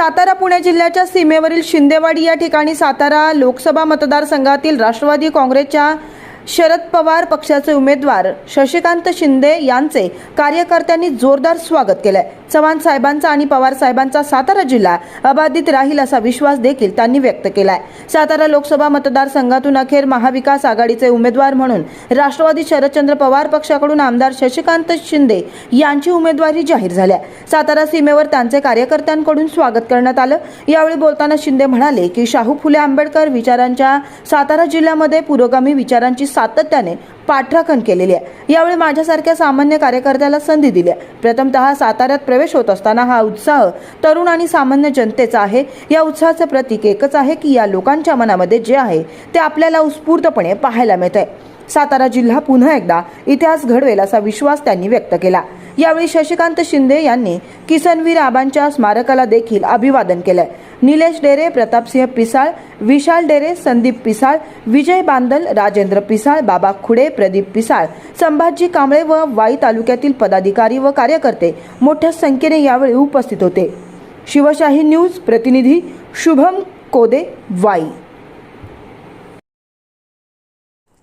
सातारा पुणे जिल्ह्याच्या सीमेवरील शिंदेवाडी या ठिकाणी सातारा लोकसभा मतदारसंघातील राष्ट्रवादी काँग्रेसच्या शरद पवार पक्षाचे उमेदवार शशिकांत शिंदे यांचे कार्यकर्त्यांनी जोरदार स्वागत केलं आहे चव्हाण साहेबांचा आणि पवार साहेबांचा सातारा जिल्हा अबाधित राहील असा विश्वास देखील त्यांनी व्यक्त केलाय. सातारा लोकसभा मतदारसंघातून अखेर महाविकास आघाडीचे उमेदवार म्हणून राष्ट्रवादी शरदचंद्र पवार पक्षाकडून आमदार शशिकांत शिंदे यांची उमेदवारी जाहीर झाल्या. सातारा सीमेवर त्यांचे कार्यकर्त्यांकडून स्वागत करण्यात आलं. यावेळी बोलताना शिंदे म्हणाले की शाहू फुले आंबेडकर विचारांच्या सातारा जिल्ह्यामध्ये पुरोगामी विचारांची सातत्याने पाठराखण केलेली आहे. यावेळी माझ्यासारख्या सामान्य कार्यकर्त्याला संधी दिली आहे. प्रथमतः साताऱ्यात प्रवेश होत असताना हा उत्साह तरुण आणि सामान्य जनतेचा आहे. या उत्साहाचं प्रतीक एकच आहे की या लोकांच्या मनामध्ये जे आहे ते आपल्याला उत्स्फूर्तपणे पाहायला मिळत आहे सातारा जिल्हा पुन्हा एकदा इतिहास घडवेल असा विश्वास त्यांनी व्यक्त केला. यावेळी शशिकांत शिंदे यांनी किसनवीर आबांच्या स्मारकाला देखील अभिवादन केलंय. निलेश डेरे प्रतापसिंह पिसाळ विशाल डेरे संदीप पिसाळ विजय बांदल राजेंद्र पिसाळ बाबा खुडे प्रदीप पिसाळ संभाजी कांबळे व वाई तालुक्यातील पदाधिकारी व कार्यकर्ते मोठ्या संख्येने यावेळी उपस्थित होते. शिवशाही न्यूज प्रतिनिधी शुभम कोदे वाई.